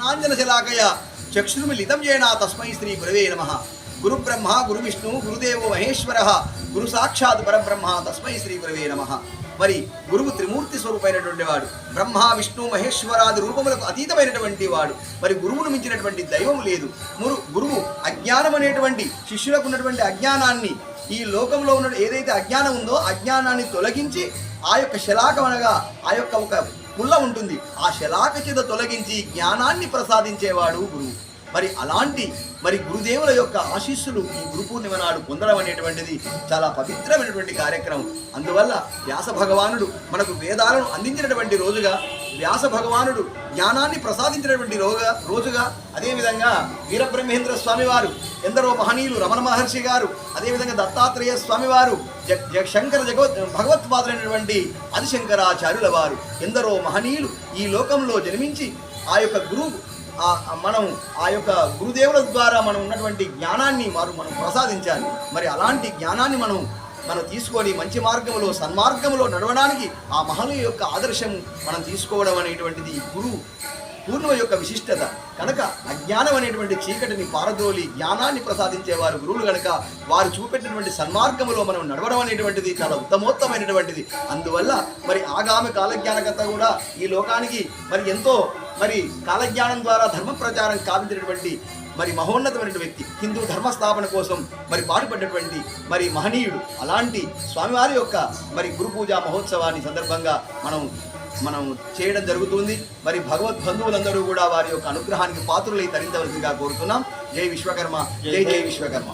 నాంజనశలాకయ చక్షుర్మిలితం చేణ తస్మై శ్రీ గురవే నమ. గురు బ్రహ్మ గురు విష్ణు గురుదేవో మహేశ్వర. గురు సాక్షాత్ పరబ్రహ్మ తస్మై శ్రీ గురవే నమ. మరి గురువు త్రిమూర్తి స్వరూపమైనటువంటి వాడు బ్రహ్మ విష్ణు మహేశ్వరాది రూపములకు అతీతమైనటువంటి వాడు మరి గురువును మించినటువంటి దైవం లేదు. మురు గురువు అజ్ఞానం అనేటువంటి శిష్యులకు ఉన్నటువంటి అజ్ఞానాన్ని ఈ లోకంలో ఉన్న ఏదైతే అజ్ఞానం ఉందో అజ్ఞానాన్ని తొలగించి ఆ యొక్క శలాకం అనగా ఆ యొక్క ఒక పుల్ల ఉంటుంది. ఆ శలాక చేత తొలగించి జ్ఞానాన్ని ప్రసాదించేవాడు గురువు. మరి అలాంటి మరి గురుదేవుల యొక్క ఆశీస్సులు ఈ గురు పూర్ణిమ నాడు పొందడం అనేటువంటిది చాలా పవిత్రమైనటువంటి కార్యక్రమం. అందువల్ల వ్యాస భగవానుడు మనకు వేదాలను అందించినటువంటి రోజుగా వ్యాస భగవానుడు జ్ఞానాన్ని ప్రసాదించినటువంటి రోజుగా రోజుగా అదేవిధంగా వీరబ్రహ్మేంద్ర స్వామి వారు ఎందరో మహనీయులు రమణ మహర్షి గారు అదేవిధంగా దత్తాత్రేయ స్వామి వారు జ- శంకర జగవత్ భగవత్పాదులైనటువంటి ఆదిశంకరాచార్యుల వారు ఎందరో మహనీయులు ఈ లోకంలో జన్మించి ఆ యొక్క గురువు మనం ఆ యొక్క గురుదేవుల ద్వారా మనం ఉన్నటువంటి జ్ఞానాన్ని వారు మనం ప్రసాదించాలి. మరి అలాంటి జ్ఞానాన్ని మనం మనం తీసుకొని మంచి మార్గంలో సన్మార్గంలో నడవడానికి ఆ మహనీయ యొక్క ఆదర్శం మనం తీసుకోవడం అనేటువంటిది గురు గురువు పూర్ణిమ యొక్క విశిష్టత. కనుక అజ్ఞానం అనేటువంటి చీకటిని పారదోలి జ్ఞానాన్ని ప్రసాదించేవారు గురువులు కనుక వారు చూపెట్టినటువంటి సన్మార్గంలో మనం నడవడం అనేటువంటిది చాలా ఉత్తమోత్తమైనటువంటిది. అందువల్ల మరి ఆగామి కాలజ్ఞానకత కూడా ఈ లోకానికి మరి ఎంతో మరి కాలజ్ఞానం ద్వారా ధర్మ ప్రచారం కావించినటువంటి మరి మహోన్నతమైన వ్యక్తి హిందూ ధర్మ స్థాపన కోసం మరి పాటుపడ్డటువంటి మరి మహనీయుడు అలాంటి స్వామివారి యొక్క మరి గురు పూజా మహోత్సవాన్ని సందర్భంగా మనం మనం చేయడం జరుగుతుంది. మరి భగవద్ బంధువులందరూ కూడా వారి యొక్క అనుగ్రహానికి పాత్రులై తరించవలసిందిగా కోరుతున్నాం. జై విశ్వకర్మ జై జై విశ్వకర్మ.